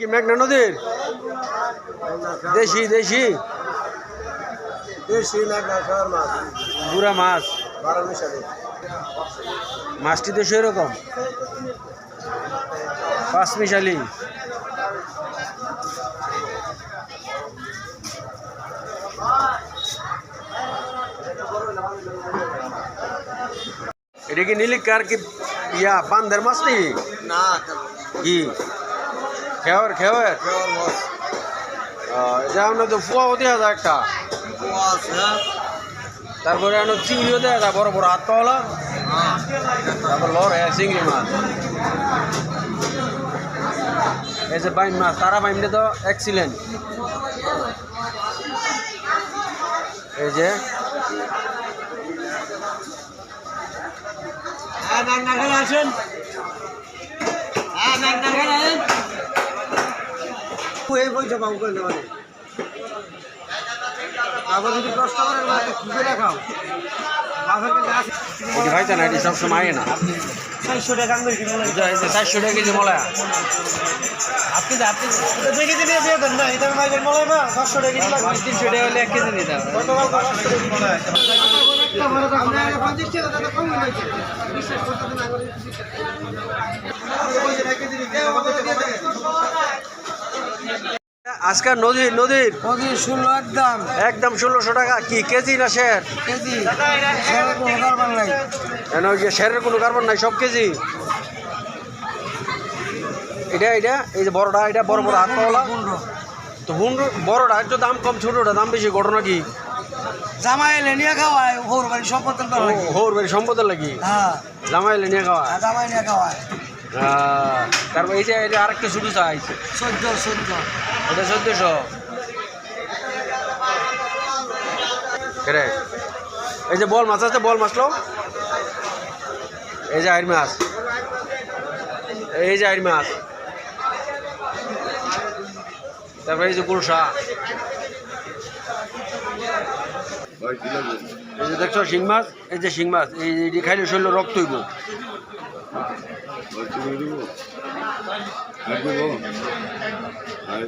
কি মেঘনা নদীর? দেশি দেশি? দেশি বুড়া মাছ। মাছটি তো সেরকম পাঁচ মিশালি। এটা কি নীলিকার কি ইয়া বান্দের মাছ নাকি? না কি? খেওয়ার খেওয়ার। শহর মাছ এটা আমরা তো ফুয়াও দেওয়া যায় একটা। তারপরে আমরা চিংড়িও দেওয়া যায় বড় বড় হাত পাওয়ালা। তারপর লর হ্যাঁ চিংড়ি মাছ। এই যে বাইম মাছ তারা বাইমটা তো এক্সিলেন্ট এই যে। হ্যাঁ আসেন। হ্যাঁ এই পয়সা পাবো করলে মানে আবার যদি প্রশ্ন করেন কি করে খাও বাসার কাছে আছে এটি ভাইতে না এটি সবসময় আয় না? চারশো টাকা চারশো টাকা কেজি মলায়া আপনি আপনি দুই কেজি নিয়ে দিয়ে দেন না এটা মাইকের মলাই না? পাঁচশো টাকা কেজি লাগবে। তিনশো টাকা হলে এক কেজি নিতে হবে। গতকাল পাঁচশো টাকা কেজি মলাই আপনি আগে পঞ্চাশ টাকা দাদা কম হয়েছে। বিশ্বাস করতে না করে আজকাল নদী নদীর? নদীর ষোলো একদম। একদম ষোলোশো টাকা। কি কেজি না শের? কেজি। কোনো কারবার নাই। কেন ওই যে শেরের কোনো কার্বন নাই সব কেজি? এটা এটা এই যে বড়টা এটা বড় বড় হাত পনেরো তো হুন বড়টা একটু দাম কম ছোটটা দাম বেশি ঘটনা কি? জামাই এলে নিয়ে খাওয়ায় বাড়ি হোর সম্পদের লাগি হ্যাঁ। জামাইলে নিয়ে খাওয়া আর জামাই নিয়ে খাওয়ায়। তারপর এই যে এটা আরেকটা শুরু চাইছে। চোদ্দ চোদ্দ। ওটা চোদ্দশো। রে এই যে বল মাছ আছে বল মাছ লো। এই যে আইর মাছ। এই যে আইর মাছ। তারপরে এই যে গুলশা এই যে দেখছ শিং মাছ এই যে শিং মাছ এই এই খাইলে শরীর রক্ত হইব। চলে দেবো আর